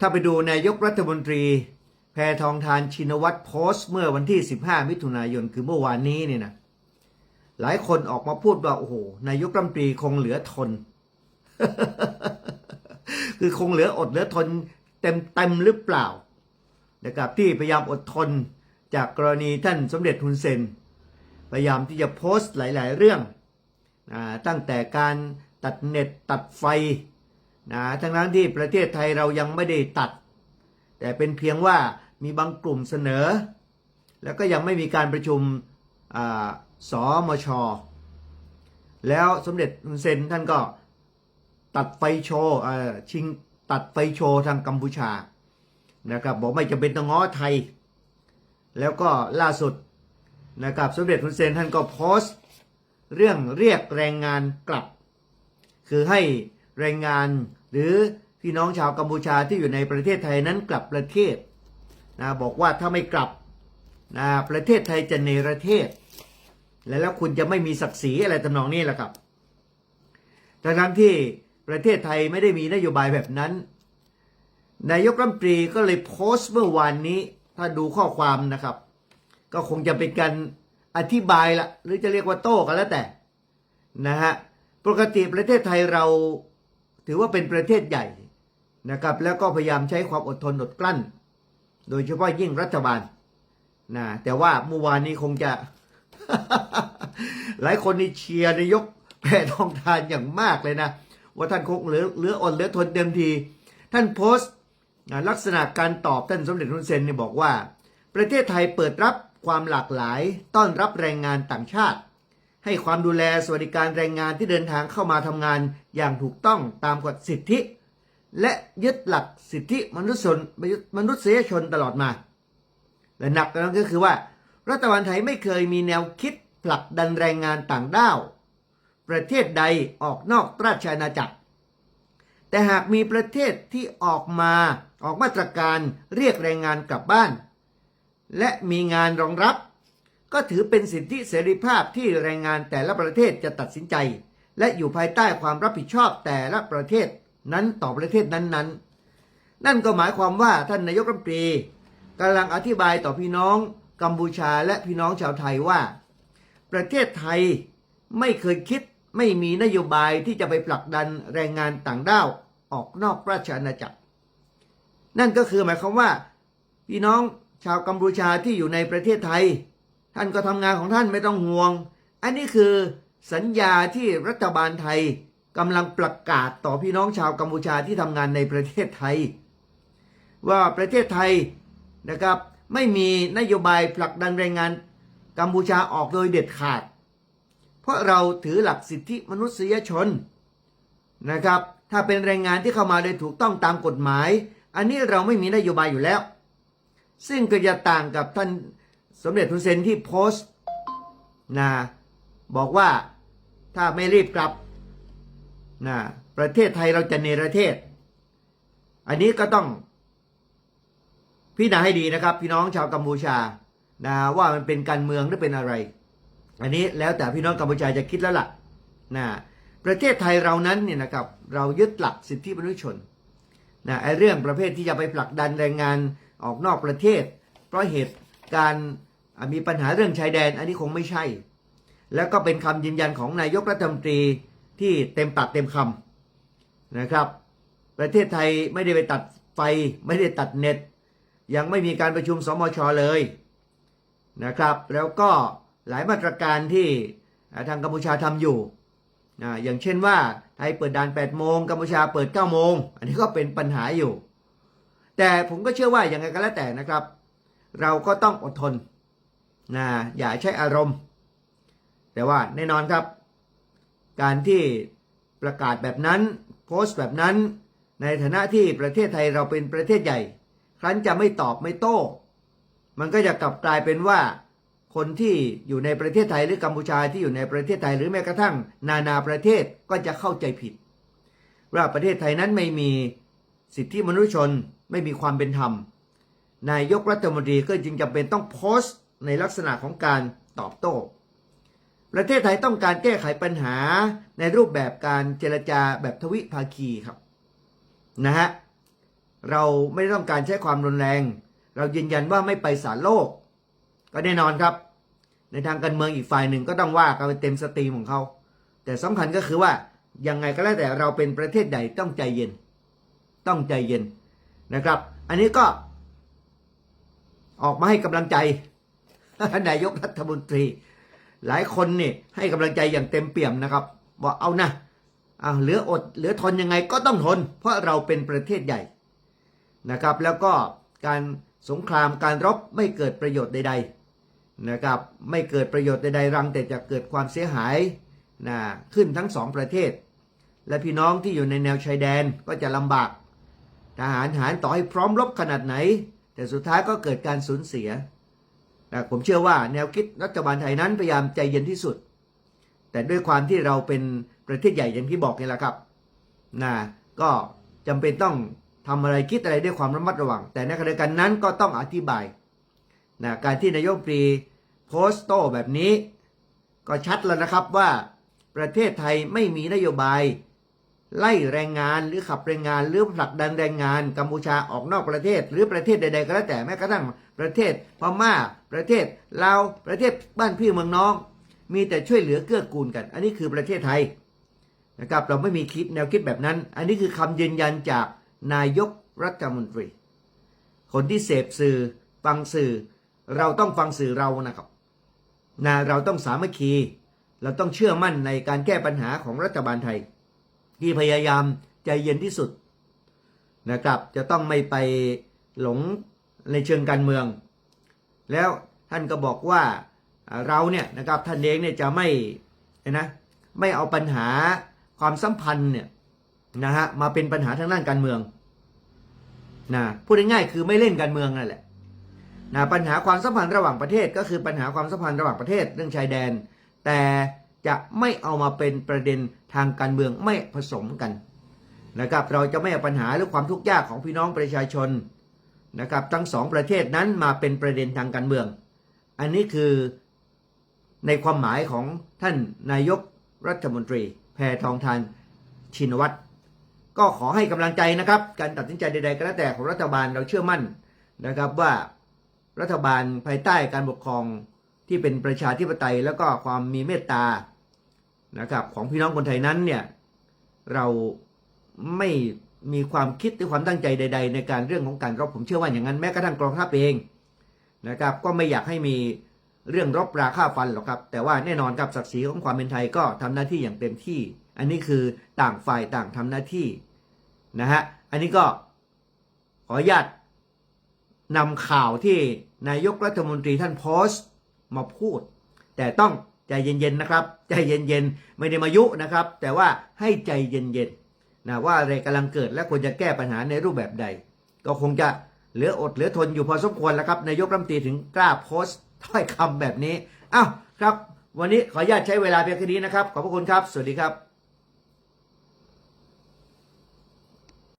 ถ้าไปดูนายกรัฐมนตรี แพทองทานชินวัตรโพสต์ เมื่อวันที่ 15 มิถุนายนคือเมื่อวานนี้เนี่ยนะหลายคนออกมาพูดว่าโอ้โหนายกรัฐมนตรีคงเหลือทน คือคงเหลืออดเหลือทนเต็มเต็มหรือเปล่านะครับที่พยายามอดทนจากกรณีท่านสมเด็จฮุนเซน พยายามที่จะโพสต์หลาย ๆ เรื่องตั้งแต่การตัดเน็ตตัดไฟ นะทั้งนั้นที่ประเทศไทยเรายังไม่ได้ตัด แต่เป็นเพียงว่ามีบางกลุ่มเสนอ แล้วก็ยังไม่มีการประชุมสอมช แล้วสมเด็จฮุนเซนท่านก็ตัดไฟโชว์ชิงตัดไฟโชว์ทางกัมพูชานะครับบอกไม่จำเป็นต้องง้อไทย แล้วก็ล่าสุดนะครับสมเด็จฮุนเซนท่านก็โพสต์ เรื่องเรียกแรงงานกลับ คือให้แรงงาน หรือพี่น้องชาวกัมพูชาที่อยู่ในประเทศไทยนั้นกลับประเทศนะบอกว่าถ้าไม่กลับนะประเทศไทยจะเนรเทศ และแล้วคุณจะไม่มีศักดิ์ศรีอะไรตำนองนี้แหละครับทั้งทั้งที่ประเทศไทยไม่ได้มีนโยบายแบบนั้น นายกรัฐมนตรีก็เลยโพสต์เมื่อวานนี้ ถ้าดูข้อความนะครับ ก็คงจะเป็นการอธิบายละหรือจะเรียกว่าโต้กันแล้วแต่นะฮะปกติประเทศไทยเรา ถือว่าเป็นประเทศใหญ่นะครับแล้วก็พยายามใช้ความอดทนอดกลั้น โดยเฉพาะยิ่งรัฐบาลนะแต่ว่าเมื่อวานนี้คงจะ หลายคนนี่เชียร์นายกแพทองทานอย่างมากเลยนะ ว่าท่านคงเหลือเหลืออ่อนเหลือทนเต็มที ท่านโพสต์ลักษณะการตอบท่านสมเด็จฮุนเซนเนี่ยบอกว่า ประเทศไทยเปิดรับความหลากหลายต้อนรับแรงงานต่างชาติ ให้ความดูแลสวัสดิการแรงงานที่เดินทางเข้ามาทำงานอย่างถูกต้องตามกฎสิทธิ และยึดหลักสิทธิมนุษยชนมนุษยชนตลอดมา และหนักกว่านั้นก็คือว่า รัฐบาลไทยไม่เคยมีแนวคิดผลักดันแรงงานต่างด้าว ประเทศใดออกนอกราชอาณาจักร แต่หากมีประเทศที่ออกมาออกมาตรการเรียกแรงงานกลับบ้าน และมีงานรองรับ ก็ถือเป็นสิทธิเสรีภาพที่แรงงานแต่ละประเทศจะตัดสินใจ และอยู่ภายใต้ความรับผิดชอบแต่ละประเทศนั้นต่อประเทศนั้นๆนั่นก็หมายความว่าท่านนายกรัฐมนตรีกำลังอธิบายต่อพี่น้องกัมพูชาและพี่น้องชาวไทยว่า ประเทศไทยไม่เคยคิดไม่มีนโยบายที่จะไปผลักดันแรงงานต่างด้าวออกนอกราชอาณาจักร นั่นก็คือหมายความว่า พี่น้องชาวกัมพูชาที่อยู่ในประเทศไทย ท่านก็ทำงานของท่านไม่ต้องห่วง อันนี้คือสัญญาที่รัฐบาลไทยกำลังประกาศต่อพี่น้องชาวกัมพูชาที่ทำงานในประเทศไทย ว่าประเทศไทยนะครับไม่มีนโยบายผลักดันแรงงานกัมพูชาออกโดยเด็ดขาด เพราะเราถือหลักสิทธิมนุษยชนนะครับ ถ้าเป็นแรงงานที่เข้ามาโดยถูกต้องตามกฎหมาย อันนี้เราไม่มีนโยบายอยู่แล้ว ซึ่งก็จะต่างกับท่าน สมเด็จทุนเซนที่โพสต์นะบอกว่าถ้าไม่รีบกลับนะประเทศไทยเราจะเนรเทศ อันนี้ก็ต้องพิจารณาให้ดีนะครับ พี่น้องชาวกัมพูชานะว่ามันเป็นการเมืองหรือเป็นอะไร อันนี้แล้วแต่พี่น้องกัมพูชาจะคิดแล้วล่ะนะประเทศไทยเรานั้นเนี่ยนะครับเรายึดหลักสิทธิมนุษยชนนะไอเรื่องประเภทที่จะไปผลักดันแรงงานออกนอกประเทศ เพราะเหตุการณ์ มีปัญหาเรื่องชายแดน อันนี้คงไม่ใช่ แล้วก็เป็นคำยืนยันของนายกรัฐมนตรีที่เต็มปากเต็มคำนะครับ ประเทศไทยไม่ได้ไปตัดไฟไม่ได้ตัดเน็ต ยังไม่มีการประชุมสมชเลยนะครับ แล้วก็หลายมาตรการที่ทางกัมพูชาทำอยู่นะอย่างเช่นว่าไทยเปิดด่าน 8 โมงกัมพูชาเปิด 9 โมง อันนี้ก็เป็นปัญหาอยู่ แต่ผมก็เชื่อว่าอย่างไรก็แล้วแต่นะครับ เราก็ต้องอดทน นะอย่าใช้อารมณ์ แต่ว่าแน่นอนครับ การที่ประกาศแบบนั้น โพสต์แบบนั้น ในฐานะที่ประเทศไทยเราเป็นประเทศใหญ่ ครั้นจะไม่ตอบไม่โต้ มันก็จะกลับกลายเป็นว่า คนที่อยู่ในประเทศไทยหรือกัมพูชาที่อยู่ในประเทศไทยหรือแม้กระทั่ง นานาประเทศก็จะเข้าใจผิด ว่าประเทศไทยนั้นไม่มีสิทธิมนุษยชนไม่มีความเป็นธรรมนายกรัฐมนตรีก็จึงจำเป็นต้องโพสต์ ในลักษณะของการตอบโต้ ประเทศไทยต้องการแก้ไขปัญหาในรูปแบบการเจรจาแบบทวิภาคีครับนะฮะเราไม่ได้ต้องการใช้ความรุนแรง เรายืนยันว่าไม่ไปศาลโลก ก็แน่นอนครับ ในทางการเมืองอีกฝ่ายหนึ่งก็ต้องว่ากันไปเต็มสตรีมของเขา แต่สำคัญก็คือว่ายังไงก็แล้วแต่เราเป็นประเทศใดต้องใจเย็น ต้องใจเย็นนะครับ อันนี้ก็ออกมาให้กำลังใจ นายกรัฐมนตรี หลายคนนี่ให้กำลังใจอย่างเต็มเปี่ยมนะครับบอกเอานะเอาเหลืออดเหลือทนยังไงก็ต้องทน เพราะเราเป็นประเทศใหญ่นะครับ แล้วก็การสงครามการรบไม่เกิดประโยชน์ใดๆนะครับไม่เกิดประโยชน์ใดๆรังแต่จะเกิดความเสียหายนะขึ้นทั้งสองประเทศ และพี่น้องที่อยู่ในแนวชายแดนก็จะลำบากทหารหารต่อให้พร้อมรบขนาดไหน แต่สุดท้ายก็เกิดการสูญเสีย นะผมเชื่อว่าแนวคิดรัฐบาลไทยนั้นพยายามใจเย็นที่สุด แต่ด้วยความที่เราเป็นประเทศใหญ่อย่างที่บอกนี่แหละครับนะก็จำเป็นต้องทำอะไรคิดอะไรด้วยความระมัดระวัง แต่ในขณะเดียวกันนั้นก็ต้องอธิบายนะการที่นายกรัฐมนตรีโพสต์โต้แบบนี้ ก็ชัดแล้วนะครับว่าประเทศไทยไม่มีนโยบาย ไล่แรงงานหรือขับแรงงาน หรือผลักดันแรงงานกัมพูชาออกนอกประเทศ หรือประเทศใดๆก็แล้วแต่แม้กระทั่งประเทศพม่าประเทศลาวประเทศบ้านพี่เมืองน้อง มีแต่ช่วยเหลือเกื้อกูลกัน อันนี้คือประเทศไทยนะครับเราไม่มีคิดแนวคิดแบบนั้น อันนี้คือคำยืนยันจากนายกรัฐมนตรี คนที่เสพสื่อฟังสื่อ เราต้องฟังสื่อเรานะครับนะเราต้องสามัคคี เราต้องเชื่อมั่นในการแก้ปัญหาของรัฐบาลไทย ที่พยายามใจเย็นที่สุดนะครับ จะต้องไม่ไปหลงในเชิงการเมือง แล้วท่านก็บอกว่าเราเนี่ยนะครับท่านเองเนี่ยจะไม่นะไม่เอาปัญหาความสัมพันธ์เนี่ยนะฮะมาเป็นปัญหาทางด้านการเมืองนะพูดง่ายๆคือไม่เล่นการเมืองนั่นแหละนะปัญหาความสัมพันธ์ระหว่างประเทศ ก็คือปัญหาความสัมพันธ์ระหว่างประเทศเรื่องชายแดน แต่ จะไม่เอามาเป็นประเด็นทางการเมืองไม่ผสมกันนะครับเราจะไม่เอาปัญหาหรือความทุกข์ยากของพี่น้องประชาชนนะครับทั้งสองประเทศนั้นมาเป็นประเด็นทางการเมือง อันนี้คือในความหมายของท่านนายกรัฐมนตรี แพทองทานชินวัตรก็ขอให้กำลังใจนะครับ การตัดสินใจใดๆก็แล้วแต่ของรัฐบาลเราเชื่อมั่นนะครับว่ารัฐบาลภายใต้การปกครองที่เป็นประชาธิปไตยแล้วก็ความมีเมตตา นะครับของพี่น้องคนไทยนั้นเนี่ยเราไม่มีความคิดหรือความตั้งใจใด ๆ ในการเรื่องของการรบผมเชื่อว่าอย่างนั้นแม้กระทั่งกองทัพเองนะครับก็ไม่อยากให้มีเรื่องรบราค่าฟันหรอกครับ แต่ว่าแน่นอนครับศักดิ์ศรีของความเป็นไทยก็ทำหน้าที่อย่างเต็มที่ อันนี้คือต่างฝ่ายต่างทำหน้าที่นะฮะอันนี้ก็ขออนุญาตนำข่าวที่นายกรัฐมนตรีท่านโพสต์มาพูด แต่ต้อง ใจเย็นๆนะครับ ใจเย็นๆไม่ได้มายุนะครับ แต่ว่าให้ใจเย็นๆนะว่าอะไรกำลังเกิดและควรจะแก้ปัญหาในรูปแบบใด ก็คงจะเหลืออดเหลือทนอยู่พอสมควรแล้วครับนายกรัฐมนตรีถึงกล้าโพสต์ถ้อยคำแบบนี้อ้าวครับ วันนี้ขออนุญาตใช้เวลาเพียงแค่นี้นะครับ ขอบพระคุณครับ สวัสดีครับ